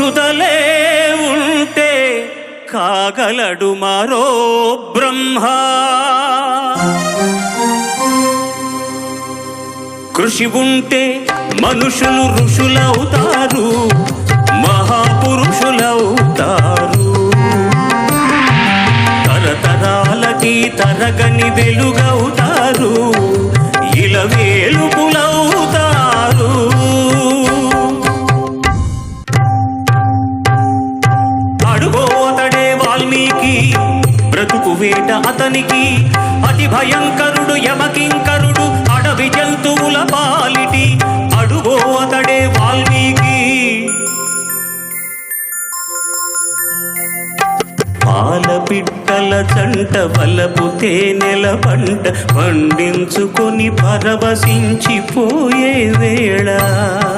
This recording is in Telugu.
పట్టుదలే ఉంటే కాగలడు మరో బ్రహ్మ. కృషి ఉంటే మనుషులు ఋషులవుతారు మహాపురుషులవుతారు. తరతరాలకి తరగని వెలుగవుతారు వాల్మీకి బ్రతుకు వేట అతనికి. అతి భయంకరుడు యమకింకరుడు అడవి జంతువుల పాలిటి. అడుగో అతడే వాల్మీకి. పాల పిట్టల చంట వలపు తేనెల పంట పండించుకొని పరవశించిపోయే